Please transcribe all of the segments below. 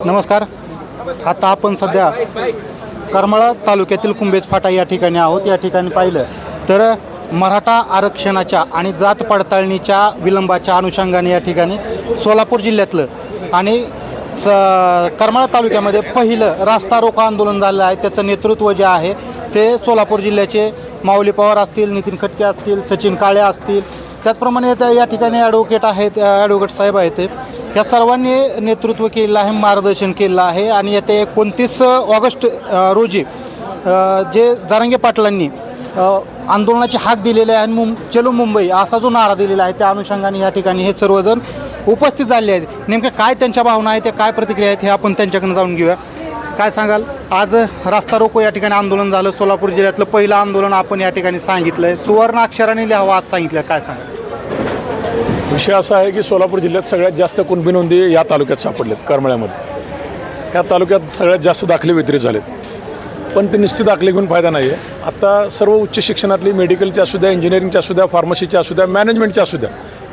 नमस्कार. आता आपण सध्या करमाळा तालुक्यातील कुंभेज फाटा या ठिकाणी आहोत. या ठिकाणी पाहिलं तर मराठा आरक्षणाच्या आणि जात पडताळणीच्या विलंबाच्या अनुषंगाने या ठिकाणी सोलापूर जिल्ह्यातलं आणि स करमाळा तालुक्यामध्ये पहिलं रास्ता रोको आंदोलन झालं आहे. त्याचं नेतृत्व जे आहे ते सोलापूर जिल्ह्याचे माऊली पवार असतील नितीन खटके असतील सचिन काळे असतील. त्याचप्रमाणे त्या या ठिकाणी ॲडव्होकेट आहेत ॲडव्होकेट साहेब आहेत ते. या सर्वांनी नेतृत्व केलेलं आहे मार्गदर्शन केलेलं आहे आणि येत्या एकोणतीस ऑगस्ट रोजी जे जारंगे पाटलांनी आंदोलनाचे आंदोलनाची हाक दिलेली आहे आणि मुं चलो मुंबई असा जो नारा दिलेला आहे त्या अनुषंगाने या ठिकाणी हे सर्वजण उपस्थित झाले आहेत. नेमकं काय त्यांच्या भावना आहेत त्या काय प्रतिक्रिया आहेत हे आपण त्यांच्याकडनं जाऊन घेऊया. काय सांगाल? आज रास्ता रोको या ठिकाणी आंदोलन झालं. सोलापूर जिल्ह्यातलं पहिलं आंदोलन आपण या ठिकाणी सांगितलं आहे सुवर्ण अक्षराने लिहावं आज सांगितलं काय सांगाल? विषय असा आहे की सोलापूर जिल्ह्यात सगळ्यात जास्त कुणबी नोंदी या तालुक्यात सापडलेत करमळ्यामध्ये. या तालुक्यात सगळ्यात जास्त दाखले वितरित झालेत. पण ते निश्चित दाखले घेऊन फायदा नाही आहे आता सर्व उच्च शिक्षणातली मेडिकलच्या असू द्या इंजिनिअरिंगच्या असू द्या फार्मसीच्या असू द्या मॅनेजमेंटच्या असू द्या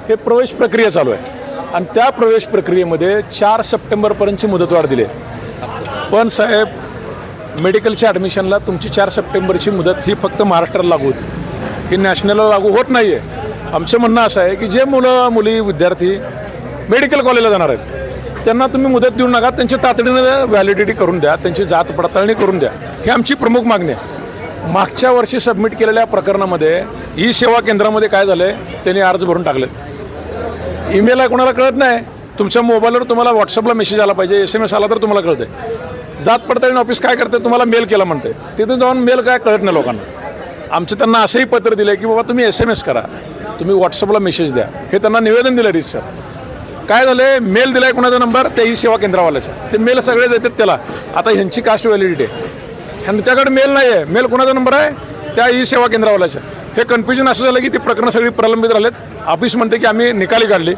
हे प्रवेश प्रक्रिया चालू आहे. आणि त्या प्रवेश प्रक्रियेमध्ये चार सप्टेंबरपर्यंतची मुदतवाढ दिली आहे. पण साहेब मेडिकलच्या ॲडमिशनला तुमची चार सप्टेंबरची मुदत ही फक्त महाराष्ट्राला लागू होती. ही नॅशनलला लागू होत नाही आहे आमचं म्हणणं असं आहे की जे मुलं मुली विद्यार्थी मेडिकल कॉलेजला जाणार आहेत त्यांना तुम्ही मुदत देऊ नका त्यांची तातडीनं व्हॅलिडिटी करून द्या त्यांची जात पडताळणी करून द्या. ही आमची प्रमुख मागणी आहे. मागच्या वर्षी सबमिट केलेल्या प्रकरणामध्ये ई सेवा केंद्रामध्ये काय झालं आहे त्यांनी अर्ज भरून टाकलेत. ईमेल आहे कोणाला कळत नाही. तुमच्या मोबाईलवर तुम्हाला व्हॉट्सअपला मेसेज आला पाहिजे एस एम एस आला तर तुम्हाला कळते जात पडताळणी ऑफिस काय करते तुम्हाला मेल केला म्हणते तिथे जाऊन मेल काय कळत नाही लोकांना. आमचं त्यांना असंही पत्र दिलं की बाबा तुम्ही एस एम एस करा. तुम्ही व्हॉट्सअपला मेसेज द्या. हे त्यांना निवेदन दिलं रिसर काय झालं मेल दिलाय कोणाचा नंबर तेही सेवा केंद्रावाल्याचा. ते मेल सगळे देतात त्याला. आता ह्यांची कास्ट व्हॅलिडिटी आहे. ह्यांच्याकडे मेल नाही आहे मेल कोणाचा नंबर आहे? त्या ई सेवा केंद्रावाल्याच्या हे कन्फ्युजन असं झालं की ती प्रकरणं सगळी प्रलंबित राहिलेत. ऑफिस म्हणते की आम्ही निकाली काढली.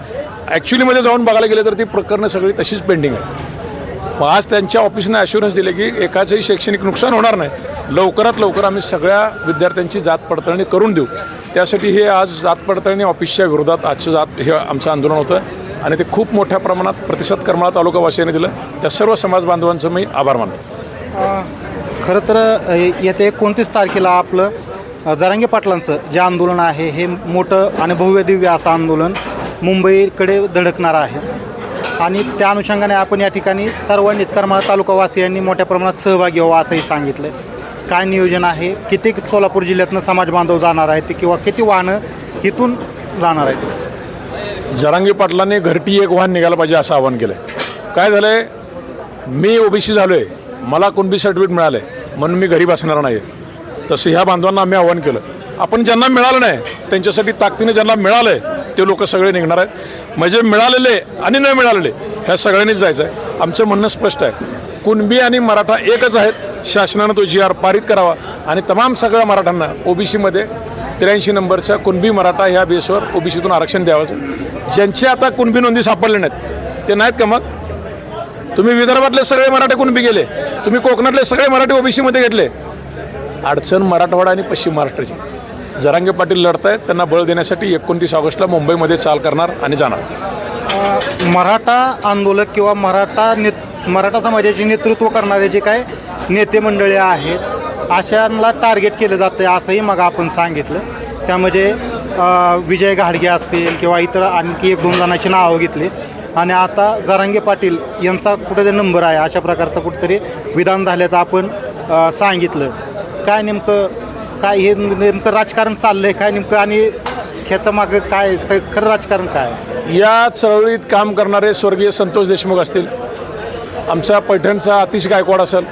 ॲक्च्युलीमध्ये जाऊन बघायला गेले तर ती प्रकरणं सगळी तशीच पेंडिंग आहे मग आज त्यांच्या ऑफिसने ॲश्युरन्स दिले की एकाचंही शैक्षणिक नुकसान होणार नाही. लवकरात लवकर आम्ही सगळ्या विद्यार्थ्यांची जात पडताळणी करून देऊ. त्यासाठी हे आज जात पडताळणी ऑफिसच्या विरोधात आजचं जात हे आमचं आंदोलन होतं आणि ते खूप मोठ्या प्रमाणात प्रतिसाद करमाळा तालुकावासियांनी दिलं. त्या सर्व समाज बांधवांचं मी आभार मानतो. खरं तर येत्या एकोणतीस तारखेला आपलं जरांगे पाटलांचं जे आंदोलन आहे हे मोठं आणि भव्य दिव्य असं आंदोलन मुंबईकडे धडकणार आहे. आणि त्या अनुषंगाने आपण या ठिकाणी सर्वांनीच करमाळा तालुकावासियांनी मोठ्या प्रमाणात सहभागी व्हावा असंही सांगितलं काय नियोजन आहे? किती सोलापूर जिल्ह्यातनं समाज बांधव जाणार आहेत किंवा किती वाहनं इथून जाणार आहेत? जरांगी पाटलांनी घरटी एक वाहन निघायला पाहिजे असं आवाहन केलं काय झालं आहे मी ओबीसी झालो आहे मला कुणबी सर्टिफिकेट मिळालं आहे म्हणून मी घरी बसणार नाही तसं ह्या बांधवांना आम्ही आव्हान केलं. आपण ज्यांना मिळालं नाही त्यांच्यासाठी ताकदीने ज्यांना मिळालं आहे ते लोक सगळे निघणार आहेत. म्हणजे मिळालेले आणि न मिळालेले ह्या सगळ्यांनीच जायचं आहे आमचं म्हणणं स्पष्ट आहे. कुणबी आणि मराठा एकच आहेत. शासनानं तो जी आर पारित करावा. आणि तमाम सगळ्या मराठ्यांना ओबीसीमध्ये त्र्याऐंशी नंबरच्या कुणबी मराठा ह्या बेसवर ओबीसीतून आरक्षण द्यावं ज्यांचे आता कुणबी नोंदी सापडले नाहीत ते नाहीत का मग? तुम्ही विदर्भातले सगळे मराठे कुणबी गेले. तुम्ही कोकणातले सगळे मराठी ओबीसीमध्ये घेतले. अडचण मराठवाडा आणि पश्चिम महाराष्ट्राची. जरांगे पाटील लढत आहेत त्यांना बळ देण्यासाठी एकोणतीस ऑगस्टला मुंबईमध्ये चाल करणार आणि जाणार. मराठा आंदोलक किंवा मराठा ने मराठा समाजाचे नेतृत्व करणारे जे काय नेते मंडळी आहेत अशांना टार्गेट केलं जातं आहे असंही मग आपण सांगितलं. त्यामध्ये विजय घाडगे असतील किंवा इतर आणखी एक दोन जणांची नावं घेतली. आणि आता जरांगे पाटील यांचा कुठेतरी नंबर आहे अशा प्रकारचं कुठेतरी विधान झाल्याचं आपण सांगितलं. काय नेमकं काय हे नेमकं राजकारण चाललं आहे काय नेमकं आणि ह्याचं मागं काय स खरं राजकारण काय? या चळवळीत काम करणारे स्वर्गीय संतोष देशमुख असतील. आमचा पैठणचा अतिश गायकवाड असेल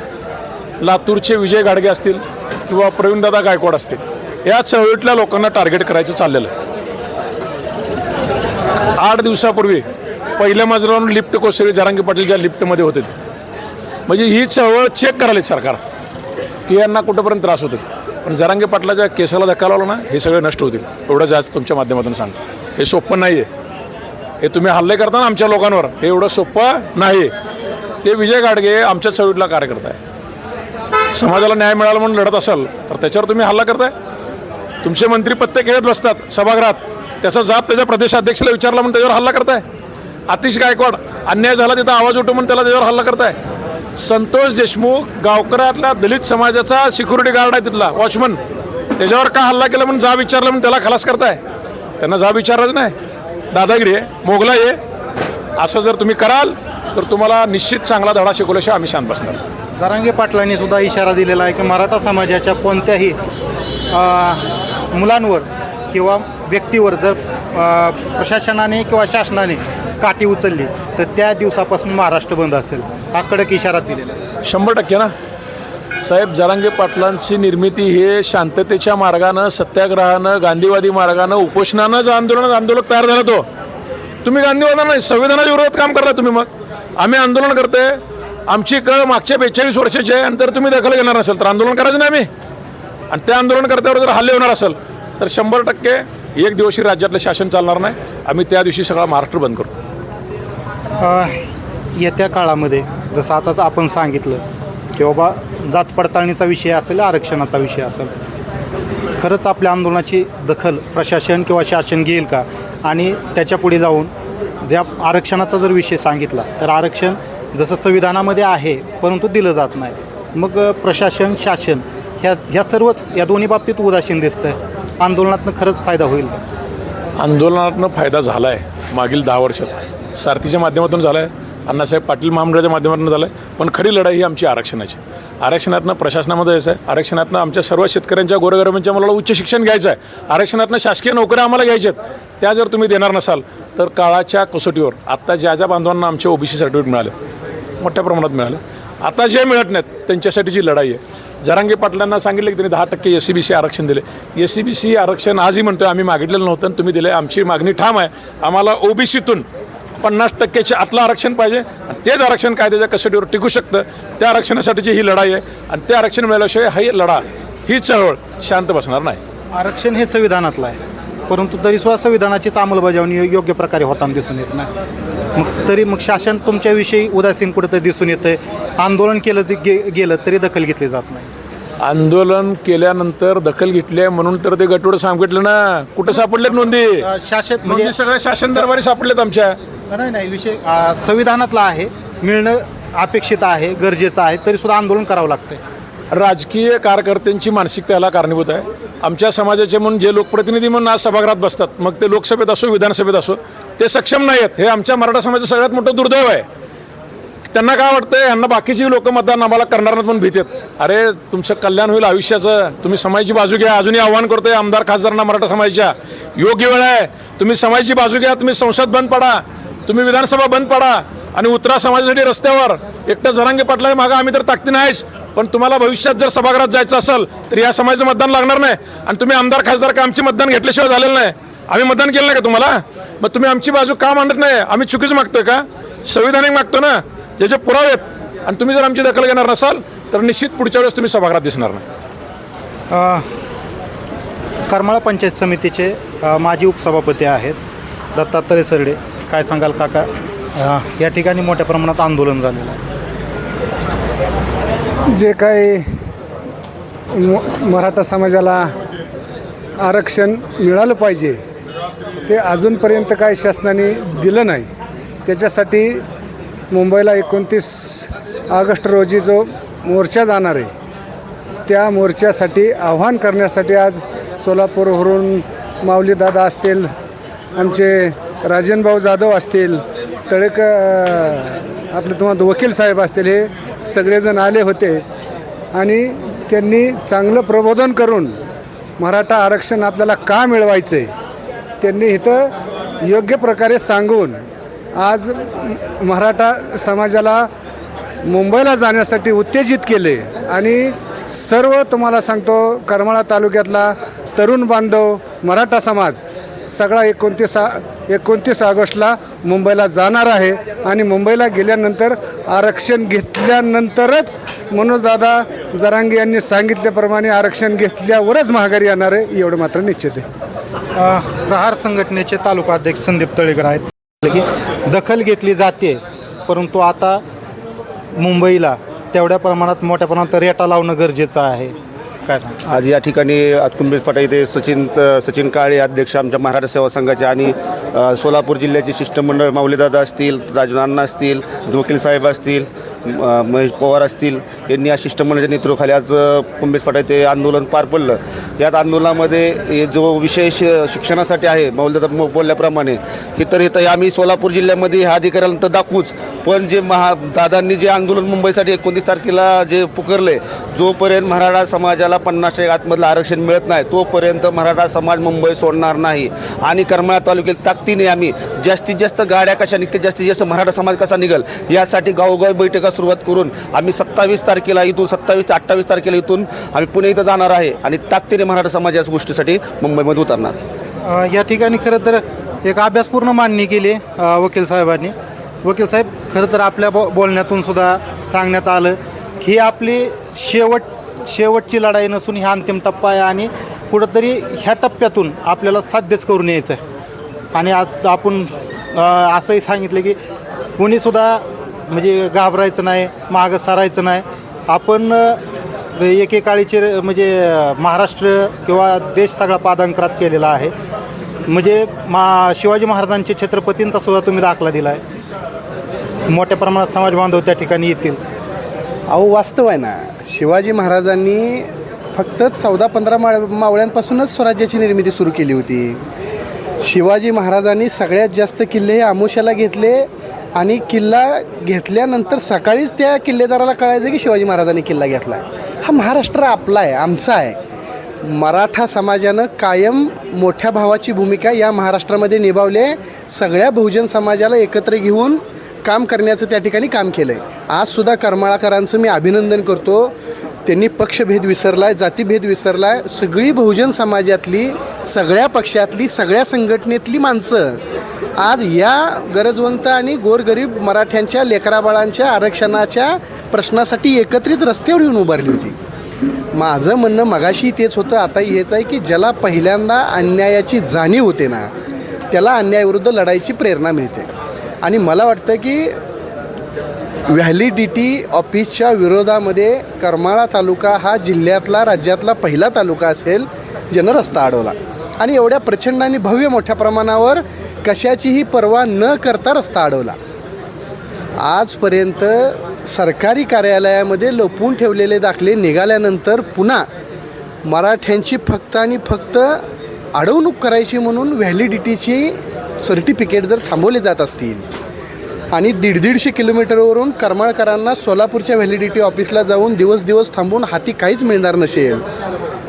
लातूरचे विजय गाडगे असतील किंवा प्रवीणदादा गायकवाड असतील. या चळवळीतल्या लोकांना टार्गेट करायचं चाललेलं आहे. आठ दिवसापूर्वी पहिल्या मजल्यावरून लिफ्ट कोसळी जरांगी पाटील ज्या लिफ्टमध्ये होते ते. म्हणजे ही चळवळ चेक करायला सरकार की यांना कुठंपर्यंत त्रास होतो पण जरांगे पाटलाच्या केसाला धक्का लावला ना हे सगळे नष्ट होतील. एवढं आज तुमच्या माध्यमातून सांगतो. हे सोपं नाही आहे हे तुम्ही हल्ले करता ना आमच्या लोकांवर. हे एवढं सोपं नाही ते विजय गाडगे आमच्या चळवळीतला कार्यकर्ता आहे. समाजाला न्याय मिळाला म्हणून लढत असाल तर त्याच्यावर तुम्ही हल्ला करताय. तुमचे मंत्री पत्ते खेळत बसतात सभागृहात. त्याचा जाब त्याच्या प्रदेशाध्यक्षाला विचारला म्हणून त्याच्यावर हल्ला करताय. आतिश गायकवाड अन्याय झाला तिथं आवाज उठो म्हणून त्याला त्याच्यावर हल्ला करताय. संतोष देशमुख गावकऱ्यातल्या दलित समाजाचा सिक्युरिटी गार्ड आहे तिथला वॉचमन. त्याच्यावर का हल्ला केला म्हणून जा विचारलं म्हणून त्याला खलास करताय? त्यांना जा विचारच नाही. दादागिरी आहे मोगलाई आहे. असं जर तुम्ही कराल तर तुम्हाला निश्चित चांगला धडा शिकवल्याशिवाय आम्ही शांत बसणार. जरांगे पाटलांनी सुद्धा इशारा दिलेला आहे की मराठा समाजाच्या कोणत्याही मुलांवर किंवा व्यक्तीवर जर प्रशासनाने किंवा शासनाने काठी उचलली तर त्या दिवसापासून महाराष्ट्र बंद असेल. हा कडक इशारा दिलेला आहे. शंभर टक्के ना. साहेब जरांगे पाटलांची निर्मिती हे शांततेच्या मार्गानं सत्याग्रहानं गांधीवादी मार्गानं उपोषणानंच आंदोलन आंदोलक तयार झाला तो. तुम्ही गांधीवादा नाही संविधानाच्या विरोधात काम करता तुम्ही मग. आम्ही आंदोलन करते आमची कळ मागच्या बेचाळीस वर्षाची आहे आणि तर तुम्ही दखल घेणार नसेल तर आंदोलन करायचं नाही आम्ही. आणि त्या आंदोलनकर्त्यावर जर हल्ले होणार असेल तर शंभर टक्के एक दिवशी राज्यातलं शासन चालणार नाही. आम्ही त्या दिवशी सगळा महाराष्ट्र बंद करू अ, येत्या काळामध्ये जसं आता तर आपण सांगितलं की बाबा जात पडताळणीचा विषय असेल आरक्षणाचा विषय असेल खरंच आपल्या आंदोलनाची दखल प्रशासन किंवा शासन घेईल का? आणि त्याच्या पुढे जाऊन ज्या आरक्षणाचा जर विषय सांगितला तर आरक्षण जसं संविधानामध्ये आहे परंतु दिलं जात नाही. मग अ, प्रशासन शासन ह्या ह्या सर्वच या दोन्ही बाबतीत उदासीन दिसतं आंदोलनातनं खरंच फायदा होईल आंदोलनातनं फायदा झाला आहे मागील दहा वर्षात. सारथीच्या माध्यमातून झाला आहे अण्णासाहेब पाटील महामंडळाच्या माध्यमातून झालं आहे पण खरी लढाई ही आमची आरक्षणाची. आरक्षणातनं प्रशासनामध्ये यायचं आहे आरक्षणातनं आमच्या सर्व शेतकऱ्यांच्या गोरगरबांच्या मुलाला उच्च शिक्षण घ्यायचं आहे आरक्षणातनं शासकीय नोकऱ्या आम्हाला घ्यायच्यात त्या जर तुम्ही देणार नसाल तर काळाच्या कसोटीवर आत्ता ज्या ज्या बांधवांना आमचे ओबीसी सर्टिफिकेट मिळाले मोठ्या प्रमाणात मिळालं आता जे मिळत नाहीत त्यांच्यासाठीची लढाई आहे. जरांगे पाटलांना सांगितलं की त्यांनी दहा टक्के एस सी बी सी आरक्षण दिले. एस सी बी सी आरक्षण आजही म्हणतोय आम्ही मागितलेलं नव्हतं आणि तुम्ही दिले आमची मागणी ठाम आहे. आम्हाला ओबीसीतून पन्नास टक्क्याचे आतलं आरक्षण पाहिजे. तेच आरक्षण कायद्याच्या कसोटीवर टिकू शकतं. त्या आरक्षणासाठीची ही लढाई आहे आणि ते आरक्षण मिळाल्याशिवाय ही लढा ही चळवळ शांत बसणार नाही. आरक्षण हे संविधानातलं आहे. परंतु तरीसुद्धा संविधानाचीच अंमलबजावणी योग्य प्रकारे होताना दिसून येत नाही. मग तरी मग शासन तुमच्याविषयी उदासीन कुठेतरी दिसून येतं आंदोलन केलं ते गे गेलं तरी दखल घेतली जात नाही. आंदोलन केल्यानंतर दखल घेतली आहे म्हणून तर ते गटोड सांगितलं ना. कुठं सापडलेत नोंदी? शासन नोंदी म्हणजे सगळ्या शासन दरबारी सापडलेत आमच्या. नाही नाही विषय अ, संविधानातला आहे. मिळणं अपेक्षित आहे गरजेचं आहे तरी सुद्धा आंदोलन करावं लागतंय. राजकीय कार्यकर्त्यांची मानसिकता याला कारणीभूत आहे. आमच्या समाजाचे म्हणून जे लोकप्रतिनिधी म्हणून आज सभागृहात बसतात मग ते लोकसभेत असो विधानसभेत असो ते सक्षम नाही आहेत हे आमच्या मराठा समाजाचं सगळ्यात मोठं दुर्दैव आहे. त्यांना काय वाटतंय? यांना बाकीची लोक मतदान आम्हाला करणार पण म्हणून भीतेत अरे तुमचं कल्याण होईल आयुष्याचं. तुम्ही समाजाची बाजू घ्या. अजूनही आव्हान करतोय आमदार खासदारांना मराठा समाजाच्या. योग्य वेळ आहे. तुम्ही समाजाची बाजू घ्या. तुम्ही संसद बंद पडा. तुम्ही विधानसभा बंद पडा. आणि उतरा समाजासाठी रस्त्यावर. एकटं झरांगे पाटला मागं आम्ही तर ताकदी नाहीच पण तुम्हाला भविष्यात जर सभागृहात जायचं असेल तर या समाजाचं मतदान लागणार नाही. आणि तुम्ही आमदार खासदार का आमचे मतदान घेतल्याशिवाय झालेलं नाही? आम्ही मतदान केलं नाही का तुम्हाला? मग तुम्ही आमची बाजू का मांडत नाही? आम्ही चुकीच मागतोय का? संविधानिक मागतो ना. ज्याचे पुरावे आहेत आणि तुम्ही जर आमची दखल घेणार नसाल तर निश्चित पुढच्या वेळेस तुम्ही सभागृहात दिसणार नाही. करमाळा पंचायत समितीचे माजी उपसभापती आहेत दत्तात्रय सरडे. काय सांगाल काका? या ठिकाणी मोठ्या प्रमाणात आंदोलन झालेलं आहे. जे काही म- मराठा समाजाला आरक्षण मिळालं पाहिजे ते अजूनपर्यंत काही शासनाने दिलं नाही. त्याच्यासाठी मुंबईला एकोणतीस ऑगस्ट रोजी जो मोर्चा जाणार आहे त्या मोर्चासाठी आव्हान करण्यासाठी आज सोलापूरवरून माऊलीदादा असतील आमचे राजनभाऊ जाधव असतील तळेक आपले तुम्हाला वकील साहेब असतील हे सगळेजण आले होते. आणि त्यांनी चांगलं प्रबोधन करून मराठा आरक्षण आपल्याला का मिळवायचं आहे त्यांनी इथं योग्य प्रकारे सांगून आज मराठा समाजाला मुंबईला जाण्यासाठी उत्तेजित केले आणि सर्व तुम्हाला सांगतो करमाळा तालुक्यातला तरुण बांधव मराठा समाज सगळा एकोणतीस एकोणतीस ऑगस्टला मुंबईला जाणार आहे आणि मुंबईला गेल्यानंतर आरक्षण घेतल्यानंतरच मनोजदादा जरांगे यांनी सांगितल्याप्रमाणे आरक्षण घेतल्यावरच महागारी येणार आहे एवढं मात्र निश्चित आहे. प्रहार संघटनेचे तालुका अध्यक्ष संदीप तळेकर आहेत. की दखल घेतली जाते. परंतु आता मुंबईला तेवढ्या प्रमाणात मोठ्या प्रमाणात रेटा लावणं गरजेचं आहे. काय सांग आज या ठिकाणी आज कुंभेज फाटा इथे सचिन सचिन काळे अध्यक्ष आमच्या मराठा सेवा संघाचे आणि सोलापूर जिल्ह्याचे शिष्टमंडळ माऊलीदादा असतील राजनाना असतील वकील साहेब असतील महेश पवार असतील यांनी या शिष्टमंडळाच्या नेतृत्वाखाली आज अ, कुंभेज फाटा ते आंदोलन पार पडलं. यात आंदोलनामध्ये हे जो विषय शिक्षणासाठी आहे मौल्यदा बोलल्याप्रमाणे हे तर इथं आम्ही सोलापूर जिल्ह्यामध्ये ह्या अधिकाऱ्याला तर दाखवूच. पण जे महा दादांनी जे आंदोलन मुंबईसाठी एकोणतीस तारखेला जे पुकारले जोपर्यंत मराठा समाजाला पन्नास टक्के आतमधलं आरक्षण मिळत नाही तोपर्यंत मराठा समाज मुंबई सोडणार नाही. आणि करमाळा तालुक्यात ताकदीने आम्ही जास्तीत जास्त गाड्या कशा निघते जास्तीत जास्त मराठा समाज कसा निघल यासाठी गावोगावी बैठका सुरुवात करून आम्ही सत्तावीस तारखेला इथून सत्तावीस ते अठ्ठावीस तारखेला इथून आम्ही पुणे इथं जाणार आहे आणि ताकदीने मराठा समाज या गोष्टीसाठी मुंबईमध्ये उतरणार. या ठिकाणी खरं तर एक अभ्यासपूर्ण मांडणी केली वकील साहेबांनी. वकील साहेब खरं तर आपल्या बो बोलण्यातून सुद्धा सांगण्यात आलं की ही आपली शेवट शेवटची लढाई नसून ही अंतिम टप्पा आहे आणि कुठंतरी ह्या टप्प्यातून आपल्याला साध्यच करून यायचं आहे आणि आज आपण असंही सांगितलं की कोणीसुद्धा म्हणजे घाबरायचं नाही मागं सरायचं नाही. आपण एकेकाळीचे म्हणजे महाराष्ट्र किंवा देश सगळा पादांकरात केलेला आहे. म्हणजे मा शिवाजी महाराजांचे छत्रपतींचा सुद्धा तुम्ही दाखला दिला आहे मोठ्या प्रमाणात समाज बांधव त्या ठिकाणी येतील. अहो वास्तव आहे ना. शिवाजी महाराजांनी फक्त चौदा पंधरा माळ मावळ्यांपासूनच स्वराज्याची निर्मिती सुरू केली होती. शिवाजी महाराजांनी सगळ्यात जास्त किल्ले हे आमोशाला घेतले आणि किल्ला घेतल्यानंतर सकाळीच त्या किल्लेदाराला कळायचं की शिवाजी महाराजांनी किल्ला घेतला. हा महाराष्ट्र आपला आहे आमचा आहे. मराठा समाजानं कायम मोठ्या भावाची भूमिका या महाराष्ट्रामध्ये निभावली आहे. सगळ्या बहुजन समाजाला एकत्र घेऊन काम करण्याचं त्या ठिकाणी काम केलं आहे आजसुद्धा करमाळाकरांचं मी अभिनंदन करतो. त्यांनी पक्षभेद विसरला आहे जातीभेद विसरला आहे सगळी बहुजन समाजातली सगळ्या पक्षातली सगळ्या संघटनेतली माणसं आज या गरजवंत आणि गोरगरीब मराठ्यांच्या लेकराबाळांच्या आरक्षणाच्या प्रश्नासाठी एकत्रित रस्त्यावर येऊन उभारली होती. माझं म्हणणं मगाशी तेच होतं. आता हेच आहे की ज्याला पहिल्यांदा अन्यायाची जाणीव होते ना त्याला अन्यायाविरुद्ध लढाईची प्रेरणा मिळते. आणि मला वाटतं की व्हॅलिडिटी ऑफिसच्या विरोधामध्ये करमाळा तालुका हा जिल्ह्यातला राज्यातला पहिला तालुका असेल ज्यानं रस्ता अडवला. आणि एवढ्या प्रचंड आणि भव्य मोठ्या प्रमाणावर कशाचीही पर्वा न करता रस्ता अडवला. आजपर्यंत सरकारी कार्यालयामध्ये लपवून ठेवलेले दाखले निघाल्यानंतर पुन्हा मराठ्यांची फक्त आणि फक्त अडवणूक करायची म्हणून व्हॅलिडिटीची सर्टिफिकेट जर थांबवले जात असतील आणि दीड दीडशे किलोमीटरवरून करमाळकरांना सोलापूरच्या व्हॅलिडिटी ऑफिसला जाऊन दिवस दिवस थांबून हाती काहीच मिळणार नसेल.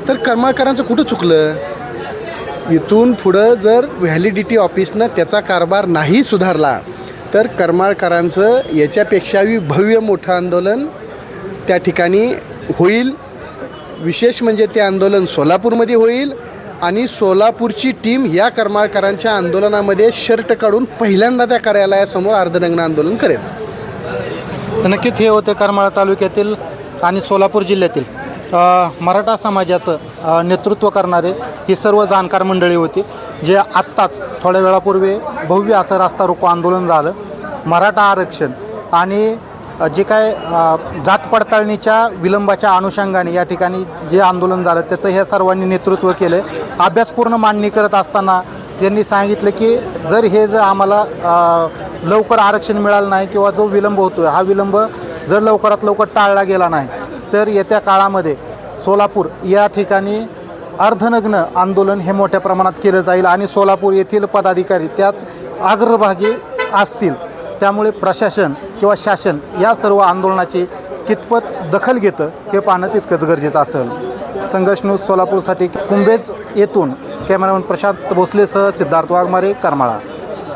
तर करमाळकरांचं कुठं चुकलं? इथून पुढं जर व्हॅलिडिटी ऑफिसनं त्याचा कारभार नाही सुधारला तर करमाळकरांचं याच्यापेक्षाही भव्य मोठं आंदोलन त्या ठिकाणी होईल. विशेष म्हणजे ते आंदोलन सोलापूरमध्ये होईल. आणि सोलापूरची टीम या करमाळकरांच्या आंदोलनामध्ये शर्ट काढून पहिल्यांदा त्या कार्यालयासमोर अर्धनग्न आंदोलन करेल. नक्कीच हे होते करमाळा तालुक्यातील आणि सोलापूर जिल्ह्यातील. मराठा समाजाचं नेतृत्व करणारे ही सर्व जाणकार मंडळी होती जे आत्ताच थोड्या वेळापूर्वी भव्य असं रास्ता रोको आंदोलन झालं. मराठा आरक्षण आणि जे काय जात पडताळणीच्या विलंबाच्या अनुषंगाने या ठिकाणी जे आंदोलन झालं त्याचं ह्या सर्वांनी नेतृत्व केलं आहे अभ्यासपूर्ण मांडणी करत असताना त्यांनी सांगितलं की जर हे जर आम्हाला लवकर आरक्षण मिळालं नाही किंवा जो विलंब होतो हा विलंब जर लवकरात लवकर टाळला गेला नाही तर येत्या काळामध्ये सोलापूर या ठिकाणी अर्धनग्न आंदोलन हे मोठ्या प्रमाणात केलं जाईल आणि सोलापूर येथील पदाधिकारी त्यात अग्रभागी असतील. त्यामुळे प्रशासन किंवा शासन या सर्व आंदोलनाची कितपत दखल घेतं हे पाहणं तितकंच गरजेचं असेल. संघर्ष न्यूज सोलापूरसाठी कुंभेज येथून कॅमेरामन प्रशांत भोसलेसह सिद्धार्थ वाघमारे करमाळा.